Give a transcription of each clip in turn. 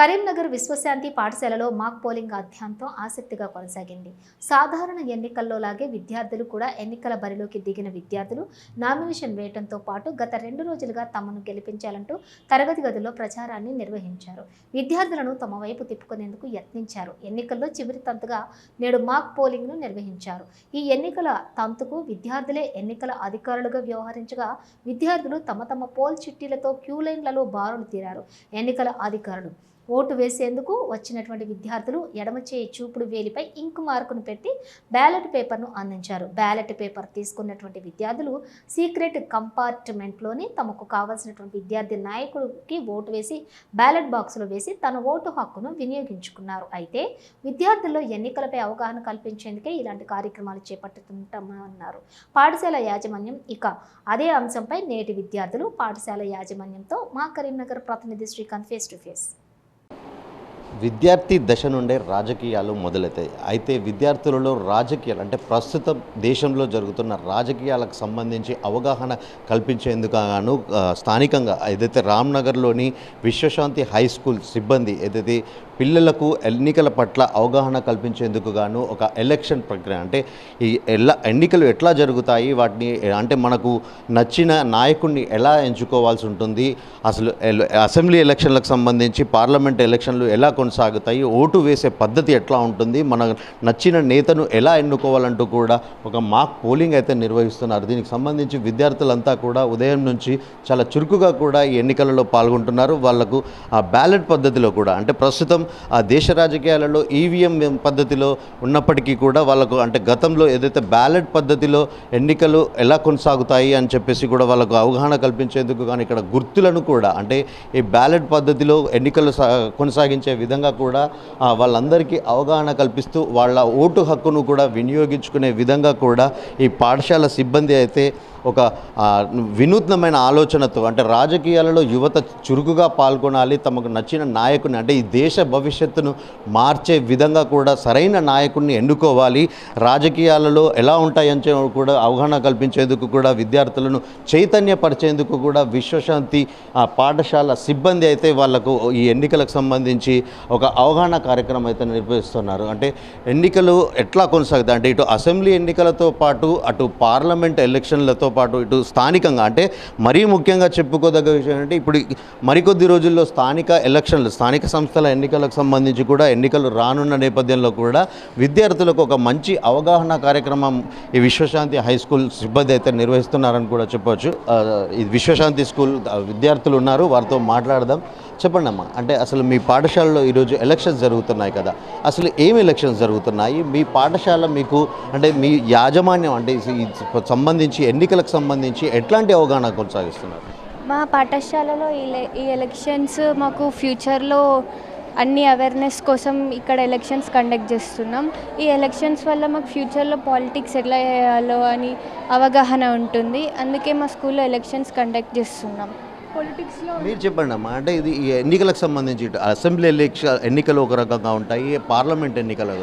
కరీంనగర్ విశ్వశాంతి పాఠశాలలో mock polling అధ్యాయంతం ఆసక్తిగా కొనసాగింది. సాధారణ ఎన్నికల్లో లాగే విద్యార్థులు కూడా ఎన్నికల బరిలోకి దిగిన విద్యార్థులు నామినేషన్ వేయడంతో పాటు గత రెండు రోజులుగా తమను గెలిపించాలంటూ తరగతి గదిలో ప్రచారాన్ని నిర్వహించారు. విద్యార్థులను తమ వైపు తిప్పుకునేందుకు యత్నించారు. ఎన్నికల్లో చివరి తంతుగా నేడు మాక్ పోలింగ్ను నిర్వహించారు. ఈ ఎన్నికల తంతుకు విద్యార్థులే ఎన్నికల అధికారులుగా వ్యవహరించగా విద్యార్థులు తమ తమ పోల్ చిట్టీలతో క్యూ లైన్లలో బారులు తీరారు. ఎన్నికల అధికారులు ఓటు వేసేందుకు వచ్చినటువంటి విద్యార్థులు ఎడమ చేయి చూపుడు వేలిపై ఇంకు మార్కును పెట్టి బ్యాలెట్ పేపర్ను అందించారు. బ్యాలెట్ పేపర్ తీసుకున్నటువంటి విద్యార్థులు సీక్రెట్ కంపార్ట్మెంట్లోని తమకు కావాల్సినటువంటి విద్యార్థి నాయకుడికి ఓటు వేసి బ్యాలెట్ బాక్సులో వేసి తన ఓటు హక్కును వినియోగించుకున్నారు. అయితే విద్యార్థుల్లో ఎన్నికలపై అవగాహన కల్పించేందుకే ఇలాంటి కార్యక్రమాలు చేపట్టుతుంటామన్నారు పాఠశాల యాజమాన్యం ఇక అదే అంశంపై నేటి విద్యార్థులు పాఠశాల యాజమాన్యంతో మా కరీంనగర్ ప్రతినిధి శ్రీకాంత్ ఫేస్ టు ఫేస్ విద్యార్థి దశ నుండే రాజకీయాలు మొదలవుతాయి అయితే విద్యార్థులలో రాజకీయాలు అంటే ప్రస్తుతం దేశంలో జరుగుతున్న రాజకీయాలకు సంబంధించి అవగాహన కల్పించేందుకు గాను స్థానికంగా ఏదైతే రామ్నగర్లోని విశ్వశాంతి హై స్కూల్ సిబ్బంది ఏదైతే పిల్లలకు ఎన్నికల పట్ల అవగాహన కల్పించేందుకు గాను ఒక ఎలక్షన్ ప్రక్రియ అంటే ఈ ఎలా ఎన్నికలు ఎట్లా జరుగుతాయి వాటిని అంటే మనకు నచ్చిన నాయకుడిని ఎలా ఎంచుకోవాల్సి ఉంటుంది అసలు అసెంబ్లీ ఎలక్షన్లకు సంబంధించి పార్లమెంట్ ఎలక్షన్లు ఎలా కొనసాగుతాయి. ఓటు వేసే పద్ధతి ఎట్లా ఉంటుంది? మన నచ్చిన నేతను ఎలా ఎన్నుకోవాలంటూ కూడా ఒక మాక్ పోలింగ్ అయితే నిర్వహిస్తున్నారు. దీనికి సంబంధించి విద్యార్థులంతా కూడా ఉదయం నుంచి చాలా చురుకుగా కూడా ఈ ఎన్నికలలో పాల్గొంటున్నారు. వాళ్ళకు ఆ బ్యాలెట్ పద్ధతిలో కూడా అంటే ప్రస్తుతం ఆ దేశ రాజకీయాలలో ఈవీఎం పద్ధతిలో ఉన్నప్పటికీ కూడా వాళ్ళకు అంటే గతంలో ఏదైతే బ్యాలెట్ పద్ధతిలో ఎన్నికలు ఎలా కొనసాగుతాయి అని చెప్పేసి కూడా వాళ్ళకు అవగాహన కల్పించేందుకు కానీ ఇక్కడ గుర్తులను కూడా అంటే ఈ బ్యాలెట్ పద్ధతిలో ఎన్నికలు సా- కొనసాగించే విధంగా కూడా వాళ్ళందరికీ అవగాహన కల్పిస్తూ వాళ్ళ ఓటు హక్కును కూడా వినియోగించుకునే విధంగా కూడా ఈ పాఠశాల సిబ్బంది అయితే ఒక వినూత్నమైన ఆలోచనతో అంటే రాజకీయాలలో యువత చురుకుగా పాల్గొనాలి తమకు నచ్చిన నాయకుని అంటే ఈ దేశ భవిష్యత్తును మార్చే విధంగా కూడా సరైన నాయకుడిని ఎన్నుకోవాలి. రాజకీయాలలో ఎలా ఉంటాయని కూడా అవగాహన కల్పించేందుకు కూడా విద్యార్థులను చైతన్యపరిచేందుకు కూడా విశ్వశాంతి పాఠశాల సిబ్బంది అయితే వాళ్ళకు ఈ ఎన్నికలకు సంబంధించి ఒక అవగాహన కార్యక్రమం అయితే నిర్వహిస్తున్నారు. అంటే ఎన్నికలు ఎట్లా కొనసాగుతాయి? అంటే ఇటు అసెంబ్లీ ఎన్నికలతో పాటు అటు పార్లమెంట్ ఎలక్షన్లతో పాటు ఇటు స్థానికంగా అంటే మరీ ముఖ్యంగా చెప్పుకోదగ్గ విషయం అంటే ఇప్పుడు మరికొద్ది రోజుల్లో స్థానిక ఎలక్షన్లు స్థానిక సంస్థల ఎన్నికలకు సంబంధించి కూడా ఎన్నికలు రానున్న నేపథ్యంలో కూడా విద్యార్థులకు ఒక మంచి అవగాహన కార్యక్రమం ఈ విశ్వశాంతి హై స్కూల్ సిబ్బంది అయితే నిర్వహిస్తున్నారని కూడా చెప్పవచ్చు ఈ విశ్వశాంతి స్కూల్ విద్యార్థులు ఉన్నారు వారితో మాట్లాడదాం. చెప్పండి అమ్మా అంటే అసలు మీ పాఠశాలలో ఈరోజు ఎలక్షన్స్ జరుగుతున్నాయి కదా అసలు ఏం ఎలక్షన్స్ జరుగుతున్నాయి? మీ పాఠశాల మీకు అంటే మీ యాజమాన్యం అంటే ఈ సంబంధించి ఎన్నికలకు సంబంధించి ఎట్లాంటి అవగాహన కొనసాగిస్తున్నారు? మా పాఠశాలలో ఈ ఈ ఎలక్షన్స్ మాకు ఫ్యూచర్లో అన్ని అవేర్నెస్ కోసం ఇక్కడ ఎలక్షన్స్ కండక్ట్ చేస్తున్నాం. ఈ ఎలక్షన్స్ వల్ల మాకు ఫ్యూచర్లో పాలిటిక్స్ ఎట్లా చేయాలో అని అవగాహన ఉంటుంది. అందుకే మా స్కూల్లో ఎలక్షన్స్ కండక్ట్ చేస్తున్నాం. పొలిటిక్స్లో మీరు చెప్పండి అమ్మా. అంటే ఇది ఈ ఎన్నికలకు సంబంధించి ఇటు అసెంబ్లీ ఎలక్ష ఎన్నికలు ఒక రకంగా ఉంటాయి పార్లమెంట్ ఎన్నికలు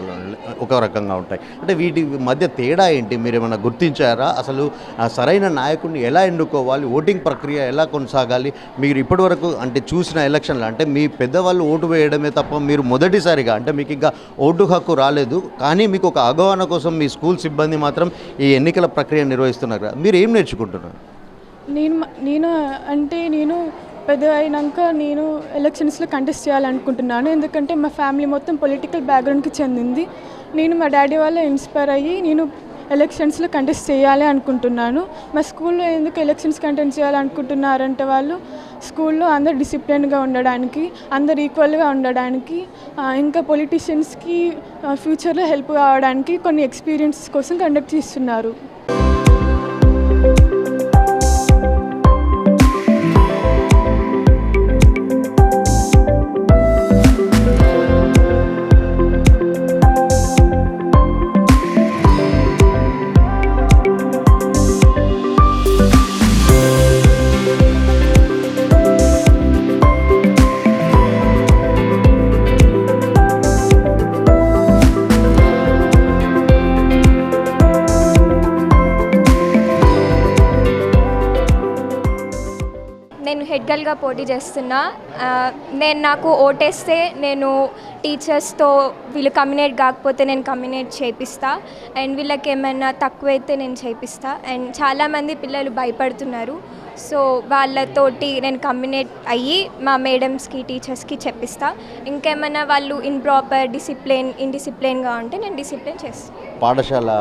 ఒక రకంగా ఉంటాయి. అంటే వీటి మధ్య తేడా ఏంటి? మీరు ఏమైనా గుర్తించారా? అసలు ఆ సరైన నాయకుడిని ఎలా ఎన్నుకోవాలి? ఓటింగ్ ప్రక్రియ ఎలా కొనసాగాలి? మీరు ఇప్పటివరకు అంటే చూసిన ఎలక్షన్లు అంటే మీ పెద్దవాళ్ళు ఓటు వేయడమే తప్ప మీరు మొదటిసారిగా అంటే మీకు ఇంకా ఓటు హక్కు రాలేదు కానీ మీకు ఒక అవగాహన కోసం మీ స్కూల్ సిబ్బంది మాత్రం ఈ ఎన్నికల ప్రక్రియ నిర్వహిస్తున్నారు మీరు ఏం నేర్చుకుంటున్నారు? నేను నేను అంటే నేను పెద్ద అయినాక నేను ఎలక్షన్స్లో కంటెస్ట్ చేయాలనుకుంటున్నాను. ఎందుకంటే మా ఫ్యామిలీ మొత్తం పొలిటికల్ బ్యాక్గ్రౌండ్కి చెందింది. నేను మా డాడీ వల్ల ఇన్స్పైర్ అయ్యి నేను ఎలక్షన్స్లో కంటెస్ట్ చేయాలి అనుకుంటున్నాను. మా స్కూల్లో ఎందుకు ఎలక్షన్స్ కంటెస్ట్ చేయాలనుకుంటున్నారంటే వాళ్ళు స్కూల్లో అందరు డిసిప్లిన్గా ఉండడానికి అందరు ఈక్వల్గా ఉండడానికి ఇంకా పొలిటీషియన్స్కి ఫ్యూచర్లో హెల్ప్ కావడానికి కొన్ని ఎక్స్పీరియన్స్ కోసం కండక్ట్ చేస్తున్నారు. పోటీ చేస్తున్నా. నేను నాకు ఓటేస్తే నేను టీచర్స్తో వీళ్ళు కమ్యూనేట్ కాకపోతే నేను కమ్యూనేట్ చేపిస్తా. అండ్ వీళ్ళకి ఏమైనా తక్కువైతే నేను చేపిస్తా. అండ్ చాలామంది పిల్లలు భయపడుతున్నారు. సో వాళ్ళతోటి నేను కమ్యూనేట్ అయ్యి మా మేడమ్స్కి టీచర్స్కి చెప్పిస్తా. ఇంకేమైనా వాళ్ళు ఇంప్రాపర్ డిసిప్లిన్ ఇన్డిసిప్లిన్గా ఉంటే నేను డిసిప్లిన్ చేస్తాను పాఠశాల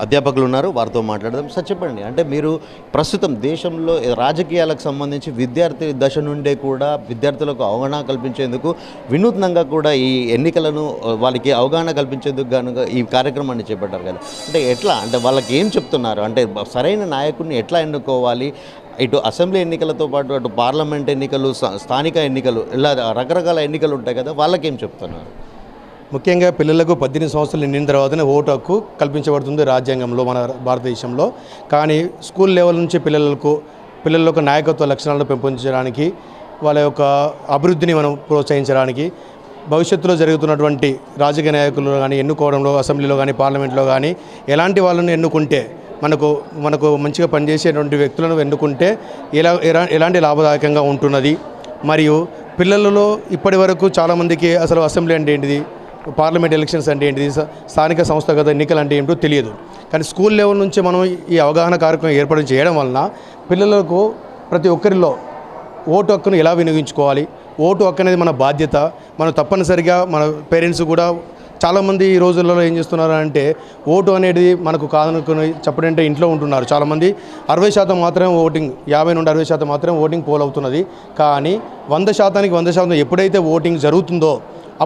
అధ్యాపకులు ఉన్నారు వారితో మాట్లాడదాం. సార్ చెప్పండి. అంటే మీరు ప్రస్తుతం దేశంలో రాజకీయాలకు సంబంధించి విద్యార్థి దశ నుండే కూడా విద్యార్థులకు అవగాహన కల్పించేందుకు వినూత్నంగా కూడా ఈ ఎన్నికలను వాళ్ళకి అవగాహన కల్పించేందుకు గాను ఈ కార్యక్రమాన్ని చేపట్టారు కదా. అంటే ఎట్లా? అంటే వాళ్ళకి ఏం చెప్తున్నారు? అంటే సరైన నాయకుడిని ఎట్లా ఎన్నుకోవాలి? ఇటు అసెంబ్లీ ఎన్నికలతో పాటు అటు పార్లమెంట్ ఎన్నికలు స్థానిక ఎన్నికలు ఇలా రకరకాల ఎన్నికలు ఉంటాయి కదా వాళ్ళకేం చెప్తున్నారు? ముఖ్యంగా పిల్లలకు పద్దెనిమిది సంవత్సరాలు నిండిన తర్వాతనే ఓటు హక్కు కల్పించబడుతుంది రాజ్యాంగంలో మన భారతదేశంలో. కానీ స్కూల్ లెవెల్ నుంచి పిల్లలకు పిల్లల యొక్క నాయకత్వ లక్షణాలను పెంపొందించడానికి వాళ్ళ యొక్క అభివృద్ధిని మనం ప్రోత్సహించడానికి భవిష్యత్తులో జరుగుతున్నటువంటి రాజకీయ నాయకులు కానీ ఎన్నుకోవడంలో అసెంబ్లీలో కానీ పార్లమెంట్లో కానీ ఎలాంటి వాళ్ళని ఎన్నుకుంటే మనకు మనకు మంచిగా పనిచేసేటువంటి వ్యక్తులను ఎన్నుకుంటే ఎలా ఎలా ఎలాంటి లాభదాయకంగా ఉంటున్నది? మరియు పిల్లలలో ఇప్పటి వరకు చాలామందికి అసలు అసెంబ్లీ అంటే ఏంటిది? పార్లమెంట్ ఎలక్షన్స్ అంటే ఏంటిది? స్థానిక సంస్థాగత ఎన్నికలు అంటే ఏంటో తెలియదు. కానీ స్కూల్ లెవెల్ నుంచి మనం ఈ అవగాహన కార్యక్రమం ఏర్పాటు చేయడం వలన పిల్లలకు ప్రతి ఒక్కరిలో ఓటు హక్కును ఎలా వినియోగించుకోవాలి? ఓటు హక్కు అనేది మన బాధ్యత. మనం తప్పనిసరిగా మన పేరెంట్స్ కూడా చాలామంది ఈ రోజులలో ఏం చేస్తున్నారు అంటే ఓటు అనేది మనకు కాదనుకుని చెప్పడంటే ఇంట్లో ఉంటున్నారు. చాలామంది అరవై శాతం మాత్రమే ఓటింగ్ యాభై నుండి అరవై శాతం మాత్రమే ఓటింగ్ పోల్ అవుతున్నది. కానీ వంద శాతానికి వంద శాతం ఎప్పుడైతే ఓటింగ్ జరుగుతుందో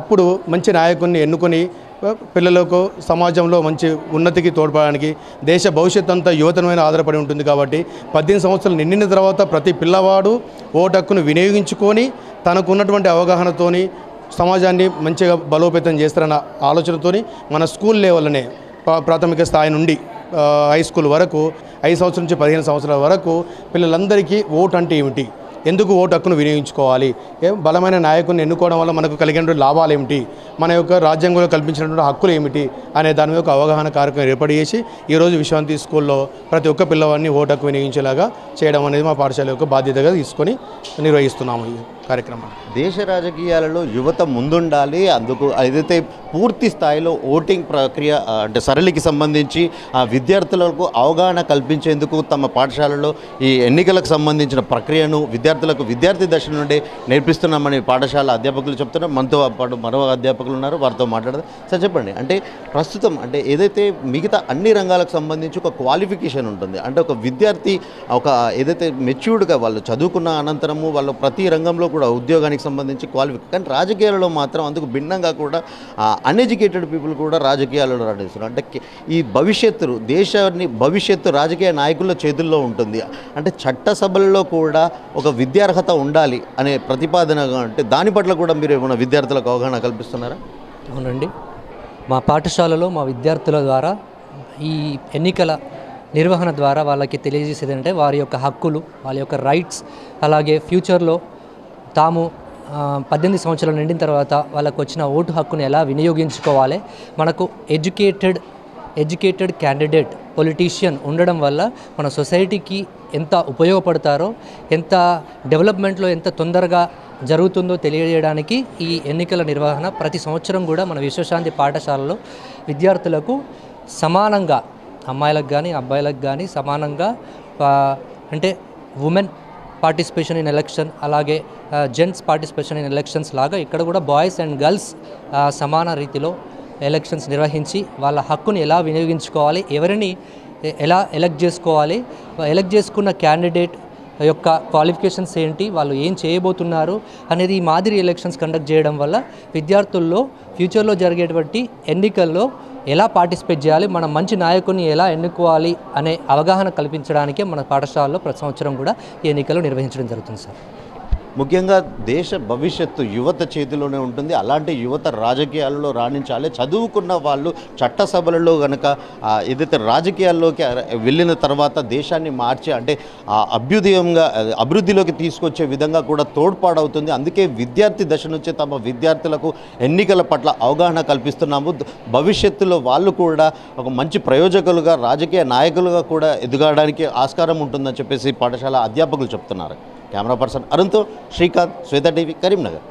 అప్పుడు మంచి నాయకుడిని ఎన్నుకొని పిల్లలకు సమాజంలో మంచి ఉన్నతికి తోడ్పడడానికి దేశ భవిష్యత్ అంతా యువతమైన ఆధారపడి ఉంటుంది కాబట్టి పద్దెనిమిది సంవత్సరాలు నిండిన తర్వాత ప్రతి పిల్లవాడు ఓటు హక్కును వినియోగించుకొని తనకున్నటువంటి అవగాహనతోని సమాజాన్ని మంచిగా బలోపేతం చేస్తారన్న ఆలోచనతో మన స్కూల్ లెవెల్లోనే ప్రాథమిక స్థాయి నుండి హై స్కూల్ వరకు ఐదు సంవత్సరం నుంచి పదిహేను సంవత్సరాల వరకు పిల్లలందరికీ ఓటు అంటే ఏమిటి? ఎందుకు ఓటు హక్కును వినియోగించుకోవాలి? బలమైన నాయకుని ఎన్నుకోవడం వల్ల మనకు కలిగినటువంటి లాభాలు ఏమిటి? మన యొక్క రాజ్యాంగంలో కల్పించినటువంటి హక్కులు ఏమిటి? అనే దాని మీద ఒక అవగాహన కార్యక్రమం ఏర్పాటు చేసి ఈరోజు విశ్రాంతి స్కూల్లో ప్రతి ఒక్క పిల్లవాడిని ఓటు హక్కు వినియోగించేలాగా చేయడం అనేది మా పాఠశాల యొక్క బాధ్యతగా తీసుకొని నిర్వహిస్తున్నాము. కార్యక్రమం. దేశ రాజకీయాలలో యువత ముందుండాలి. అందుకు ఏదైతే పూర్తి స్థాయిలో ఓటింగ్ ప్రక్రియ అంటే సరళికి సంబంధించి ఆ విద్యార్థులకు అవగాహన కల్పించేందుకు తమ పాఠశాలలో ఈ ఎన్నికలకు సంబంధించిన ప్రక్రియను విద్యార్థులకు విద్యార్థి దశ నుండి నేర్పిస్తున్నామని పాఠశాల అధ్యాపకులు చెప్తున్నారు. మనతో పాటు మరో అధ్యాపకులు ఉన్నారు. వారితో మాట్లాడదాం. సార్ చెప్పండి. అంటే ప్రస్తుతం అంటే ఏదైతే మిగతా అన్ని రంగాలకు సంబంధించి ఒక క్వాలిఫికేషన్ ఉంటుంది. అంటే ఒక విద్యార్థి ఒక ఏదైతే మెచ్యూర్డ్గా వాళ్ళు చదువుకున్న అనంతరము వాళ్ళు ప్రతి రంగంలో కూడా ఉద్యోగానికి సంబంధించి క్వాలిఫిక్ కానీ రాజకీయాలలో మాత్రం అందుకు భిన్నంగా కూడా అన్ఎడ్యుకేటెడ్ పీపుల్ కూడా రాజకీయాలలో రాణిస్తున్నారు. అంటే ఈ భవిష్యత్తు దేశాన్ని భవిష్యత్తు రాజకీయ నాయకుల చేతుల్లో ఉంటుంది. అంటే చట్టసభల్లో కూడా ఒక విద్యార్హత ఉండాలి అనే ప్రతిపాదనగా అంటే దాని పట్ల కూడా మీరు ఏమైనా విద్యార్థులకు అవగాహన కల్పిస్తున్నారా? అవునండి. మా పాఠశాలలో మా విద్యార్థుల ద్వారా ఈ ఎన్నికల నిర్వహణ ద్వారా వాళ్ళకి తెలియజేసేది అంటే వారి యొక్క హక్కులు వాళ్ళ యొక్క రైట్స్ అలాగే ఫ్యూచర్లో తాము పద్దెనిమిది సంవత్సరాలు నిండిన తర్వాత వాళ్ళకు వచ్చిన ఓటు హక్కును ఎలా వినియోగించుకోవాలి? మనకు ఎడ్యుకేటెడ్ ఎడ్యుకేటెడ్ క్యాండిడేట్ పొలిటీషియన్ ఉండడం వల్ల మన సొసైటీకి ఎంత ఉపయోగపడతారో ఎంత డెవలప్మెంట్లో ఎంత తొందరగా జరుగుతుందో తెలియజేయడానికి ఈ ఎన్నికల నిర్వహణ ప్రతి సంవత్సరం కూడా మన విశ్వశాంతి పాఠశాలలో విద్యార్థులకు సమానంగా అమ్మాయిలకు కానీ అబ్బాయిలకు కానీ సమానంగా అంటే ఉమెన్ పార్టిసిపేషన్ ఇన్ ఎలక్షన్ అలాగే జెంట్స్ పార్టిసిపేషన్ ఇన్ ఎలక్షన్స్ లాగా ఇక్కడ కూడా బాయ్స్ అండ్ గర్ల్స్ సమాన రీతిలో ఎలక్షన్స్ నిర్వహించి వాళ్ళ హక్కుని ఎలా వినియోగించుకోవాలి ఎవరిని ఎలా ఎలక్ట్ చేసుకోవాలి ఎలక్ట్ చేసుకున్న క్యాండిడేట్ యొక్క క్వాలిఫికేషన్స్ ఏంటి వాళ్ళు ఏం చేయబోతున్నారు అనేది ఈ మాదిరి ఎలక్షన్స్ కండక్ట్ చేయడం వల్ల విద్యార్థుల్లో ఫ్యూచర్లో జరిగేటువంటి ఎన్నికల్లో ఎలా పార్టిసిపేట్ చేయాలి మన మంచి నాయకుని ఎలా ఎన్నుకోవాలి అనే అవగాహన కల్పించడానికే మన పాఠశాలలో ప్రతి సంవత్సరం కూడా ఈ ఎన్నికలు నిర్వహించడం జరుగుతుంది సార్. ముఖ్యంగా దేశ భవిష్యత్తు యువత చేతిలోనే ఉంటుంది. అలాంటి యువత రాజకీయాల్లో రాణించాలి. చదువుకున్న వాళ్ళు చట్టసభలలో కనుక ఏదైతే రాజకీయాల్లోకి వెళ్ళిన తర్వాత దేశాన్ని మార్చి అంటే ఆ అభ్యుదయంగా అభివృద్ధిలోకి తీసుకొచ్చే విధంగా కూడా తోడ్పాడవుతుంది. అందుకే విద్యార్థి దశ నుంచే తమ విద్యార్థులకు ఎన్నికల పట్ల అవగాహన కల్పిస్తున్నాము. భవిష్యత్తులో వాళ్ళు కూడా ఒక మంచి ప్రయోజకులుగా రాజకీయ నాయకులుగా కూడా ఎదగడానికి ఆస్కారం ఉంటుందని చెప్పేసి పాఠశాల అధ్యాపకులు చెప్తున్నారు. కెమెరా పర్సన్ అరుణ్తో శ్రీకాంత్ శ్వేత టీవీ కరీంనగర్.